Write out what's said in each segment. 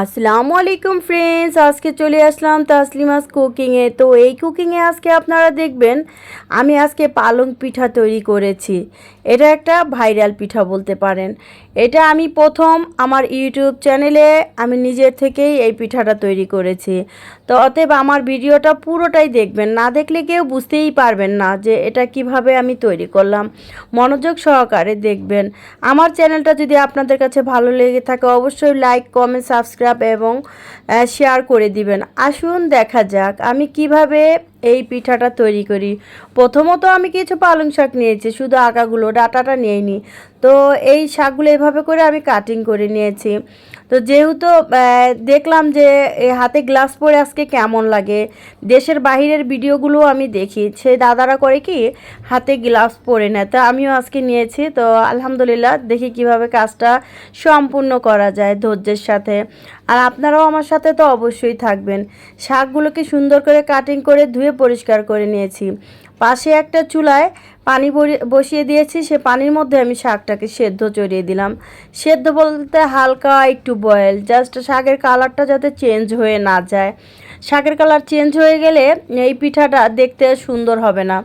আসসালামু আলাইকুম ফ্রেন্ডস আজকে চলে আসলাম তাসলিমাস কুকিংয়ে তো এই কুকিংয়ে আজকে আপনারা দেখবেন, আমি আজকে পালং পিঠা তৈরি করেছি। এটা একটা ভাইরাল পিঠা বলতে পারেন। এটা আমি প্রথম আমার ইউটিউব চ্যানেলে আমি নিজের থেকেই এই পিঠাটা তৈরি করেছি। তো অতএব আমার ভিডিওটা পুরোটাই দেখবেন। না দেখলে কেউ বুঝতেই পারবেন না যে এটা কীভাবে আমি তৈরি করলাম। মনোযোগ সহকারে দেখবেন। আমার চ্যানেলটা যদি আপনাদের কাছে ভালো লেগে থাকে, অবশ্যই লাইক, কমেন্ট, সাবস্ক্রাইব এবং শেয়ার করে দিবেন। আসুন দেখা যাক আমি কীভাবে এই পিঠাটা তৈরি করি। প্রথমত আমি কিছু পালং শাক নিয়েছি, শুধু আগাগুলো, ডাটাটা নিইনি। তো এই শাকগুলো এভাবে করে আমি কাটিং করে নিয়েছি। তো যেহেতু দেখলাম যে হাতে গ্লাস পরে আজকে কেমন লাগে, দেশের বাহিরের ভিডিওগুলো আমি দেখি। সে দাদারা করে কি, হাতে গ্লাভস পরে নেয়। তো আমিও আজকে নিয়েছি। তো আলহামদুলিল্লাহ, দেখি কীভাবে কাজটা সম্পূর্ণ করা যায় ধৈর্যের সাথে। আর আপনারাও আমার সাথে তো অবশ্যই থাকবেন। শাকগুলোকে সুন্দর করে কাটিং করে ধুয়ে পরিষ্কার করে নিয়েছি। পাশে একটা চুলায় পানি বসিয়ে দিয়েছি, সে পানির মধ্যে আমি শাকটাকে সেদ্ধ চড়িয়ে দিলাম। সেদ্ধ বলতে হালকা একটু বয়েল জাস্ট শাকের কালারটা যাতে চেঞ্জ হয়ে না যায়। শাকের কালার চেঞ্জ হয়ে গেলে এই পিঠাটা দেখতে সুন্দর হবে না।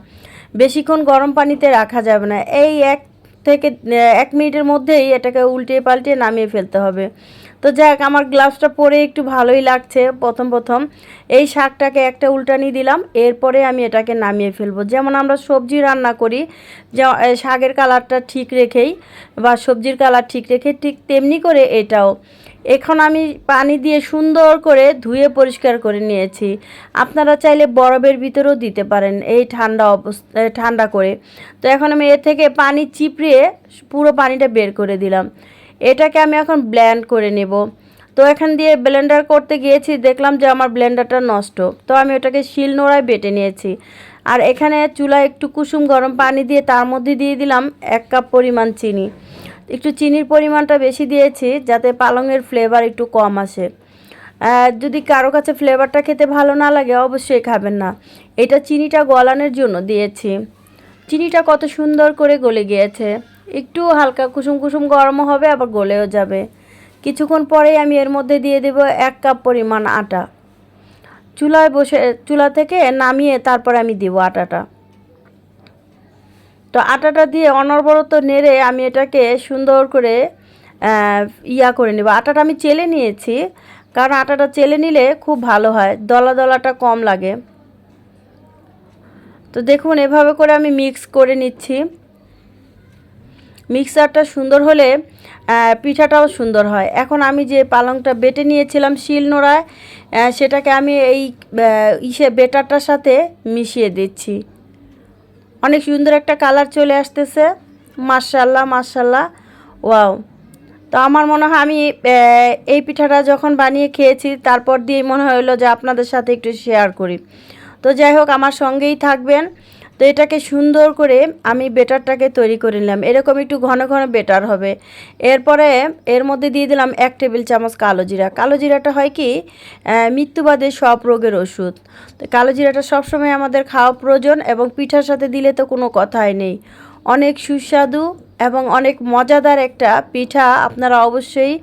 বেশিক্ষণ গরম পানিতে রাখা যাবে না। এই এক থেকে এক মিনিটের মধ্যেই এটাকে উল্টে পাল্টে নামিয়ে ফেলতে হবে। তো যাক, আমার গ্লাভসটা পরে একটু ভালোই লাগছে, প্রথম প্রথম। এই শাকটাকে একটা উল্টানি দিলাম, এরপরে আমি এটাকে নামিয়ে ফেলব। যেমন আমরা সবজি রান্না করি শাকের কালারটা ঠিক রেখেই বা সবজির কালার ঠিক রেখে ঠিক তেমনি করে এটাও। এখন আমি পানি দিয়ে সুন্দর করে ধুয়ে পরিষ্কার করে নিয়েছি। আপনারা চাইলে বরফের ভিতরেও দিতে পারেন এই ঠান্ডা অবস্থা ঠান্ডা করে। তো এখন আমি এর থেকে পানি চিপড়িয়ে পুরো পানিটা বের করে দিলাম। এটাকে আমি এখন ব্ল্যান্ড করে নেব। তো এখান দিয়ে ব্লেন্ডার করতে গিয়েছি, দেখলাম যে আমার ব্লেন্ডারটা নষ্ট। তো আমি ওটাকে শিল নোড়ায় বেটে নিয়েছি। আর এখানে চুলায় একটু কুসুম গরম পানি দিয়ে তার মধ্যে দিয়ে দিলাম এক কাপ পরিমাণ চিনি। একটু চিনির পরিমাণটা বেশি দিয়েছি যাতে পালংয়ের ফ্লেভার একটু কম আসে। যদি কারও কাছে ফ্লেভারটা খেতে ভালো না লাগে, অবশ্যই খাবেন না। এটা চিনিটা গলানোর জন্য দিয়েছি। চিনিটা কত সুন্দর করে গলে গিয়েছে। একটু হালকা কুসুম কুসুম গরমও হবে, আবার গলেও যাবে। কিছুক্ষণ পরেই আমি এর মধ্যে দিয়ে দেব এক কাপ পরিমাণ আটা। চুলায় বসে, চুলা থেকে নামিয়ে তারপর আমি দেব আটাটা। তো আটাটা দিয়ে অনবরত নেড়ে আমি এটাকে সুন্দর করে ইয়া করে নেব। আটাটা আমি চেলে নিয়েছি, কারণ আটাটা চেলে নিলে খুব ভালো হয়, দলা দলাটা কম লাগে। তো দেখুন, এভাবে করে আমি মিক্স করে নিচ্ছি। মিক্সারটা সুন্দর হলে পিঠাটাও সুন্দর হয়। এখন আমি যে পালংটা বেটে নিয়েছিলাম শিল নোড়ায় সেটাকে আমি এই ইসে বেটারটার সাথে মিশিয়ে দিচ্ছি। অনেক সুন্দর একটা কালার চলে আসতেছে। মার্শাল্লাহ মার্শাল্লাহ ওয়াও। তো আমার মনে হয় আমি এই পিঠাটা যখন বানিয়ে খেয়েছি, তারপর দিয়ে মনে হলো যে আপনাদের সাথে একটু শেয়ার করি। তো যাই হোক, আমার সঙ্গেই থাকবেন। তো এটাকে সুন্দর করে আমি বেটারটাকে তৈরি করে নিলাম। এরকম একটু ঘন ঘন বেটার হবে। এরপরে এর মধ্যে দিয়ে দিলাম এক টেবিল চামচ কালো জিরা। কালো জিরাটা হয় কি? মৃত্যুবাদে সব রোগের ওষুধ। তো কালো জিরাটা সবসময় আমাদের খাওয়া প্রয়োজন এবং পিঠার সাথে দিলে তো কোনো কথাই নেই। অনেক সুস্বাদু এবং অনেক মজাদার একটা পিঠা আপনারা অবশ্যই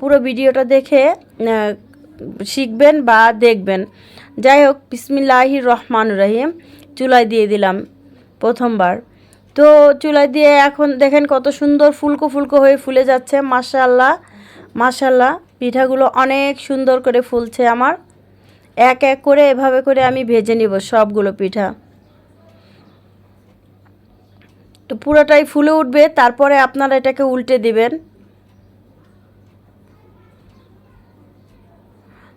পুরো ভিডিওটা দেখে শিখবেন বা দেখবেন। যাই হোক, বিসমিল্লাহির রহমান রহিম। চুলায় দিয়ে দিলাম প্রথমবার। তো চুলায় দিয়ে এখন দেখেন কত সুন্দর ফুলকো ফুলকো হয়ে ফুলে যাচ্ছে মাশাল্লাহ মাশাল্লাহ পিঠাগুলো অনেক সুন্দর করে ফুলছে আমার। এক এক করে, এভাবে করে আমি ভেজে নিব সবগুলো পিঠা। তো পুরোটাই ফুলে উঠবে, তারপরে আপনারা এটাকে উল্টে দিবেন।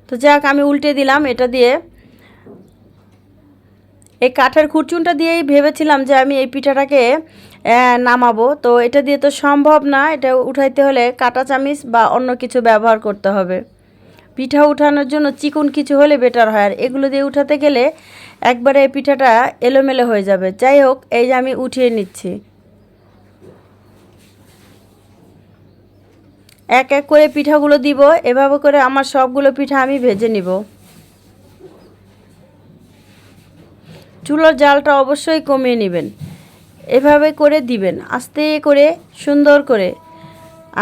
তো যাক, আমি উল্টে দিলাম এটা দিয়ে। এই কাঠের খুরচুনটা দিয়েই ভেবেছিলাম যে আমি এই পিঠাটাকে নামাবো। তো এটা দিয়ে তো সম্ভব না। এটা উঠাইতে হলে কাঁটা চামিচ বা অন্য কিছু ব্যবহার করতে হবে। পিঠা উঠানোর জন্য চিকন কিছু হলে বেটার হয়। আর এগুলো দিয়ে উঠাতে গেলে একবারে এই পিঠাটা এলোমেলো হয়ে যাবে। যাই হোক, এই যে আমি উঠিয়ে নিচ্ছি। এক এক করে পিঠাগুলো দিব। এভাবে করে আমার সবগুলো পিঠা আমি ভেজে নিব। চুলোর জালটা অবশ্যই কমিয়ে নেবেন। এভাবে করে দিবেন, আস্তে করে, সুন্দর করে।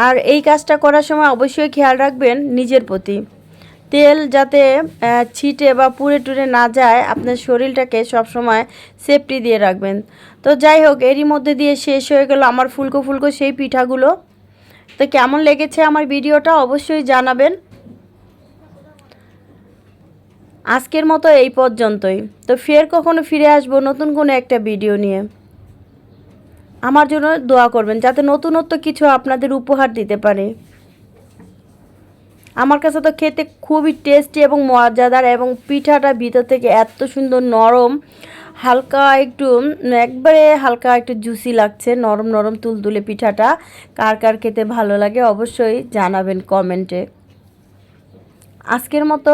আর এই কাজটা করার সময় অবশ্যই খেয়াল রাখবেন নিজের প্রতি। তেল যাতে ছিটে বা পুড়ে টুরে না যায়, আপনার শরীরটাকে সবসময় সেফটি দিয়ে রাখবেন। তো যাই হোক, এরই মধ্যে দিয়ে শেষ হয়ে গেল আমার ফুলকো ফুলকো সেই পিঠাগুলো। তো কেমন লেগেছে আমার ভিডিওটা অবশ্যই জানাবেন। আজকের মতো এই পর্যন্তই। তো ফের কখনো ফিরে আসব নতুন কোনো একটা ভিডিও নিয়ে। আমার জন্য দোয়া করবেন যাতে নতুনত্ব কিছু আপনাদের উপহার দিতে পারে। আমার কাছে তো খেতে খুবই টেস্টি এবং মজাদার এবং পিঠাটা ভিতর থেকে এত সুন্দর নরম, হালকা একটু, একবারে হালকা একটু জুসি লাগছে, নরম নরম তুলতুলে পিঠাটা। কার কার খেতে ভালো লাগে অবশ্যই জানাবেন কমেন্টে আজকের মতো